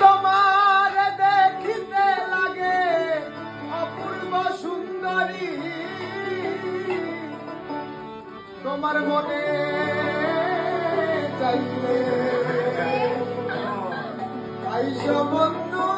তোমার দেখিতে লাগে অপূর্ব সুন্দরী। তোমার মনে চাইলে আইসা বন্ধু।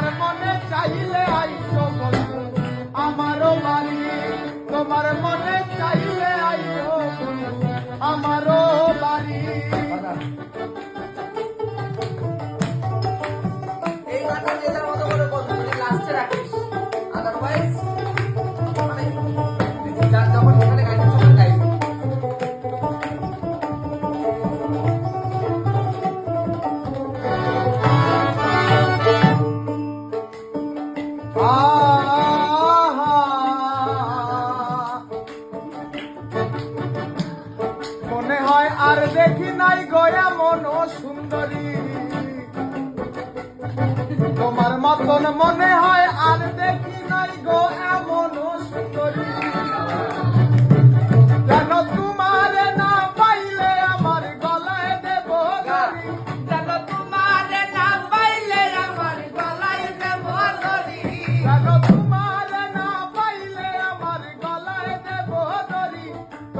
তোমার মনে চাইলে আইসো বন্ধু, আমারও বাড়ি। তোমার মনে চাইলে আইসো আমারও বাড়ি। এই গানটা যেটার মতো করে কথা লাস্টে রাখি। দেখি নাই গয়া মন সুন্দরী। তোমার মতন মনে হয় আর দেখি নাই গো মন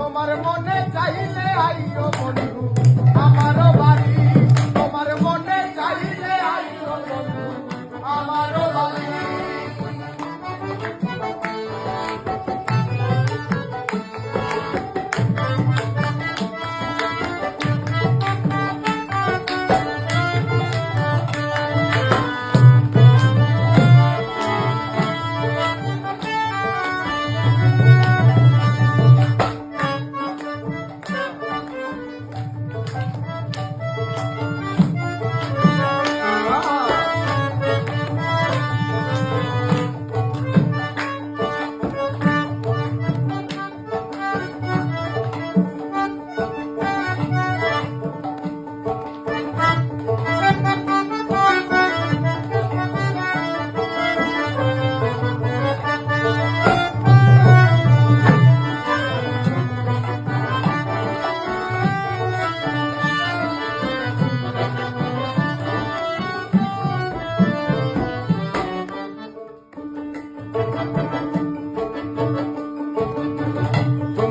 তোমার মনে চাইলে আইও বন্ধু আমারও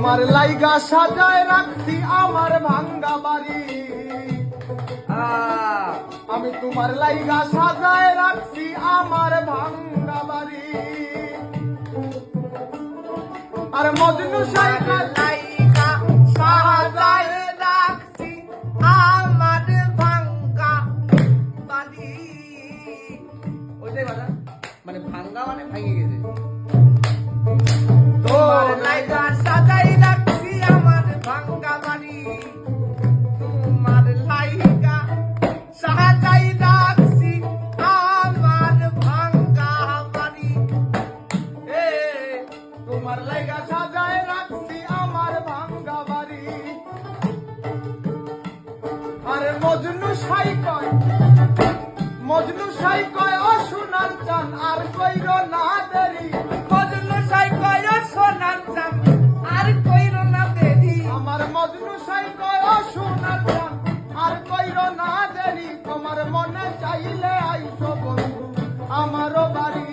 তোমার লাইগা সাজায় রাখছি আমার ভাঙ্গা বাড়ি। আমি তোমার লাইগা সাজায় রাখছি আমার ভাঙ্গা বাড়ি। আর মজনু সাহেব তোমার লাইগা সাজায় রাখছি আমার ভাঙ্গা বাড়ি। আরে মজনু সাই কয়, মজনু সাই কয়, ও সোনার চান আর কইর না দেরি। বদল সাই কয় সোনার চাম আর কইর না দেরি। আমার মজনু সাই কয়, ও সোনার চান আর কইর না দেরি। তোমার মনে চাইলে আইসো বন্ধু, আমারও বাড়ি।